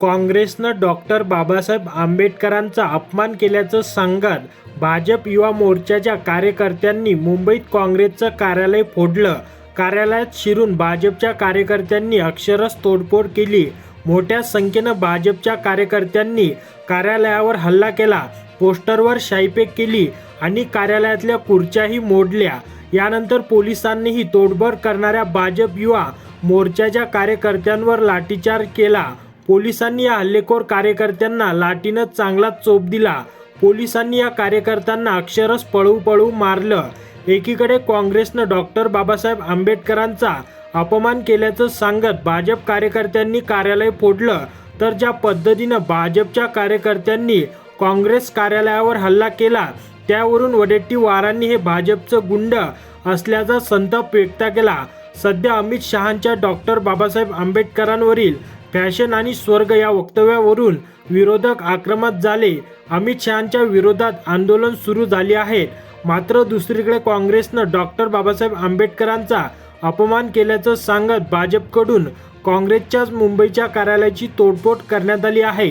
काँग्रेसनं डॉक्टर बाबासाहेब आंबेडकरांचा अपमान केल्याचं सांगत भाजप युवा मोर्चाच्या कार्यकर्त्यांनी मुंबईत काँग्रेसचं कार्यालय फोडलं. कार्यालयात शिरून भाजपच्या कार्यकर्त्यांनी अक्षरश तोडफोड केली. मोठ्या संख्येनं भाजपच्या कार्यकर्त्यांनी कार्यालयावर हल्ला केला. पोस्टरवर शाईपेक केली आणि कार्यालयातल्या खुर्च्याही मोडल्या. यानंतर पोलिसांनीही तोडफोड करणाऱ्या भाजप युवा मोर्चाच्या कार्यकर्त्यांवर लाठीचार्ज केला. पोलिसांनी या हल्लेखोर कार्यकर्त्यांना लाठीनं चांगला चोप दिला. पोलिसांनी या कार्यकर्त्यांना अक्षरश पळू पळू मारलं. एकीकडे काँग्रेसनं डॉक्टर बाबासाहेब आंबेडकरांचा अपमान केल्याचं सांगत भाजप कार्यकर्त्यांनी कार्यालय फोडलं तर ज्या पद्धतीनं भाजपच्या कार्यकर्त्यांनी काँग्रेस कार्यालयावर हल्ला केला त्यावरून वडेट्टीवारांनी हे भाजपचं गुंड असल्याचा संताप व्यक्त केला. सध्या अमित शहांच्या डॉक्टर बाबासाहेब आंबेडकरांवरील फॅशन आणि स्वर्ग या वक्तव्यावरून विरोधक आक्रमक झाले. अमित शहांच्या विरोधात आंदोलन सुरू झाले आहेत मात्र दुसरीकडे काँग्रेसनं डॉक्टर बाबासाहेब आंबेडकरांचा अपमान केल्याचं सांगत भाजपकडून काँग्रेसच्याच मुंबईच्या कार्यालयाची तोडफोड करण्यात आली आहे.